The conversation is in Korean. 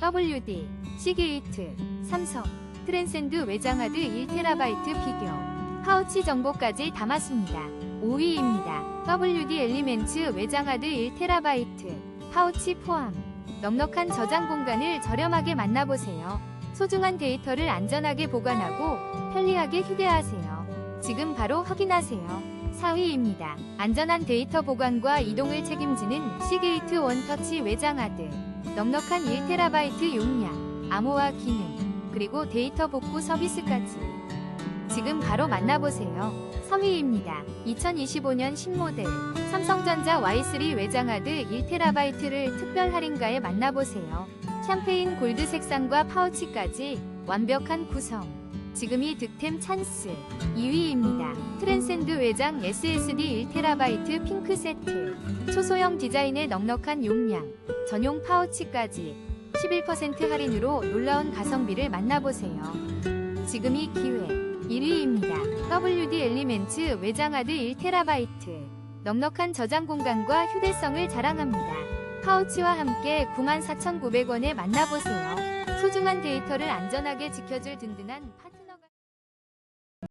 WD, 시게이트, 삼성, 트랜센드 외장하드 1TB 비교, 파우치 정보까지 담았습니다. 5위입니다. WD 엘리멘츠 외장하드 1TB 파우치 포함. 넉넉한 저장 공간을 저렴하게 만나보세요. 소중한 데이터를 안전하게 보관하고 편리하게 휴대하세요. 지금 바로 확인하세요. 4위입니다. 안전한 데이터 보관과 이동을 책임지는 시게이트 원터치 외장하드. 넉넉한 1TB 용량, 암호화 기능, 그리고 데이터 복구 서비스까지. 지금 바로 만나보세요. 3위입니다. 2025년 신모델 삼성전자 Y3 외장하드 1TB를 특별 할인가에 만나보세요. 샴페인 골드 색상과 파우치까지 완벽한 구성. 지금이 득템 찬스. 2위입니다. 트랜센드 외장 SSD 1TB 핑크 세트. 초소형 디자인의 넉넉한 용량, 전용 파우치까지 11% 할인으로 놀라운 가성비를 만나보세요. 지금이 기회. 1위입니다. WD 엘리멘츠 외장 하드 1TB. 넉넉한 저장 공간과 휴대성을 자랑합니다. 파우치와 함께 94,900원에 만나보세요. 소중한 데이터를 안전하게 지켜줄 든든한 파트